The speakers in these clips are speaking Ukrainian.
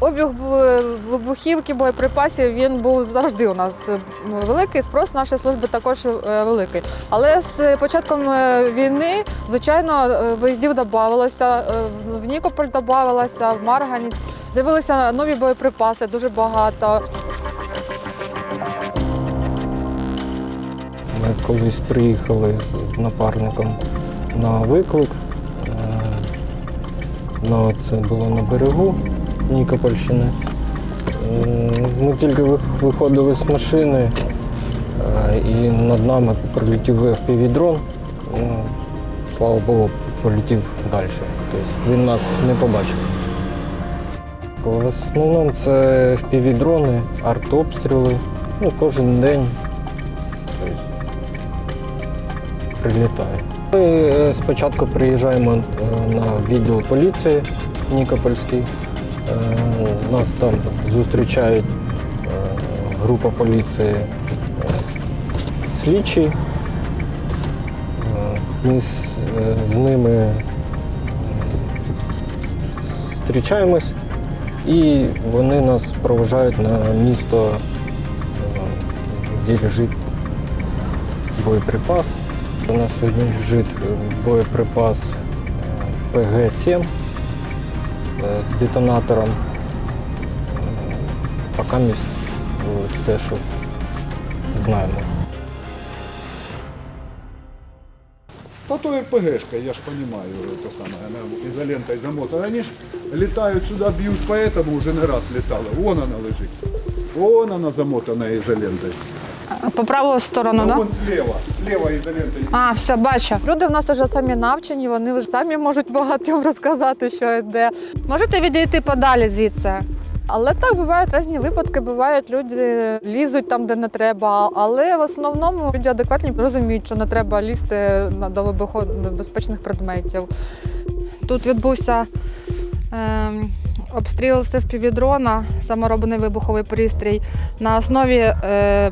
Обіг вибухівки, боєприпасів він був завжди у нас е, великий. Спрос нашої служби також е, великий. Але з початком е, війни, звичайно, виїздів додавалося. В Нікополь додавалося, в Марганець. З'явилися нові боєприпаси, дуже багато. Ми колись приїхали з напарником на виклик. Ну, це було на берегу Нікопольщини. Ми тільки виходили з машини, е, і над нами пролетів FPV-дрон. Ну, Слава Богу, полетів далі. Тобто він нас не побачив. В основному це FPV-дрони, артобстріли. Ну, кожен день прилітає. Ми е, спочатку приїжджаємо е, на відділ поліції Нікопольський. Е, Нас там зустрічають е, група поліції е, слідчі. Ми з, ними зустрічаємось і вони нас проважають на місто, де лежить боєприпас. У нас сьогодні лежить боєприпас е, ПГ-7 е, з детонатором. Е, Поки ми це, що знаємо. Та то РПГшка, я ж понимаю, это самое, она изолентой замотана. Они ж летают сюда, бьют, поэтому уже не раз летала. Вон она лежит. Вон она замотана изолентой. По праву сторону, А да? вон слева, слева изолентой. А, все, бачу. Люди в нас вже самі навчені, вони вже самі можуть багатьом розказати, що йде. Можете відійти подалі звідси. Але так бувають різні випадки. Бувають люди лізуть там, де не треба. Але в основному люди адекватні розуміють, що не треба лізти до вибухонебезпечних предметів. Тут відбувся ем, обстріл з FPV-дрона, саморобний вибуховий пристрій на основі е,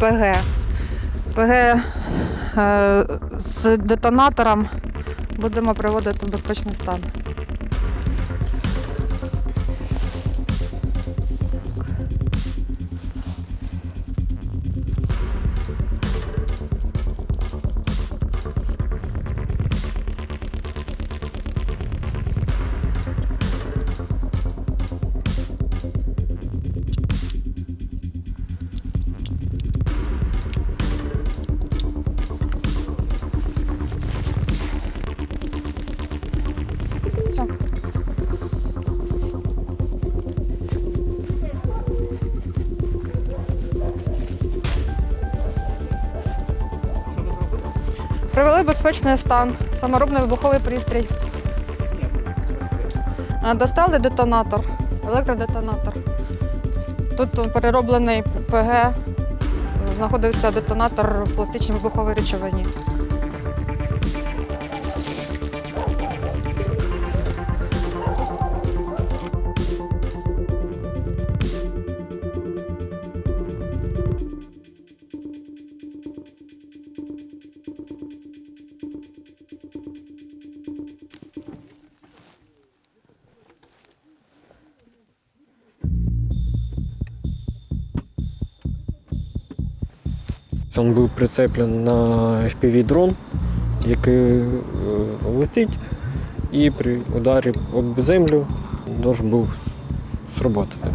ПГ. ПГ е, з детонатором будемо приводити в безпечний стан. Привели безпечний стан, саморобний вибуховий пристрій. Достали детонатор, електродетонатор. Тут перероблений ПГ, знаходився детонатор в пластичній вибуховій речовині. Він був прицеплений на FPV-дрон, який е, летить і при ударі об землю должен був сработати.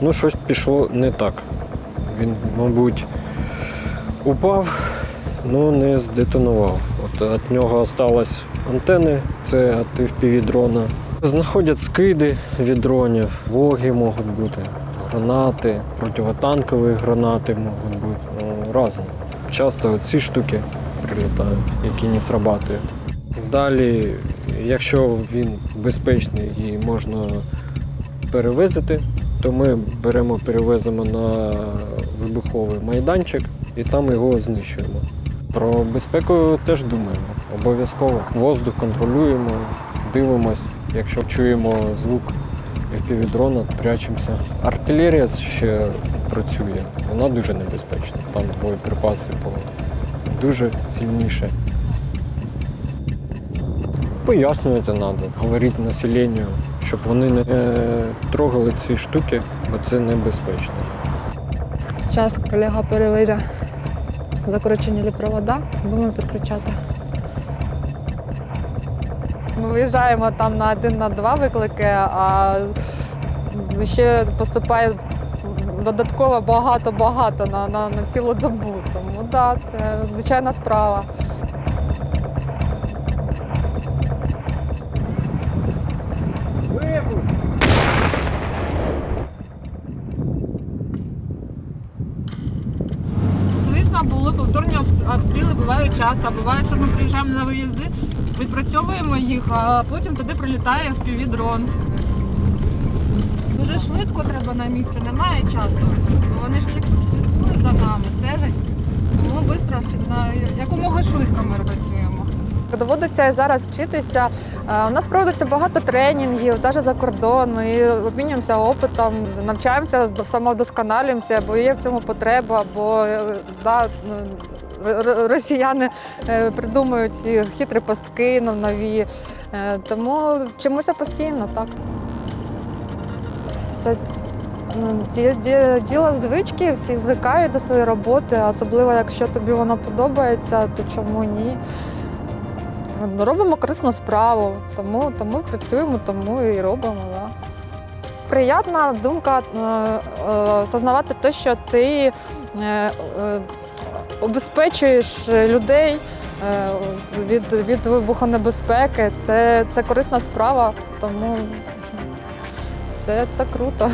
Ну, щось пішло не так. Він, мабуть, упав, але не здетонував. От від нього залишились антени, це від FPV-дрона. Знаходять скиди від дронів, воги можуть бути, гранати, противотанкові гранати можуть бути. Різні. Часто ці штуки прилітають, які не срабатують. Далі, якщо він безпечний і можна перевезти, то ми беремо, перевеземо на вибуховий майданчик і там його знищуємо. Про безпеку теж думаємо. Обов'язково воздух контролюємо, дивимось. Якщо чуємо звук FPV-дрона, прячемося. Артилерія ще працює, вона дуже небезпечна. Там боєприпаси по- дуже сильніше. Пояснювати треба, говорити населенню, щоб вони не е, трогали ці штуки, бо це небезпечно. Зараз колега перевіряє закорочені ли провода, будемо підключати. Ми виїжджаємо там на один на два виклики, а ще поступає додатково багато-багато на, на, на цілу добу. Тому так, да, це звичайна справа. Звісно, були повторні обстріли, бувають часто. Буває, що ми приїжджаємо на виїзди, відпрацьовуємо їх, а потім туди прилітає впівдрон. Дуже швидко треба на місце, немає часу. Бо вони ж слідкують за нами, стежать. Тому швидко, на якомога швидко ми працюємо. Доводиться зараз вчитися. Е, У нас проводиться багато тренінгів, навіть за кордон. Ми обмінюємося опитом, навчаємося, самовдосконалюємося, бо є в цьому потреба, бо е, да, росіяни е, придумують хитрі пастки нові. Тому вчимося постійно, так. Це ну, ді- ді- діло звички, всі звикають до своєї роботи, особливо якщо тобі воно подобається, то чому ні? Ну, Робимо корисну справу, тому, тому працюємо, тому і робимо. Да. Приятна думка е, е, те, що ти е, обезпечуєш людей від, від вибухонебезпеки. Це, це корисна справа, тому це, це круто.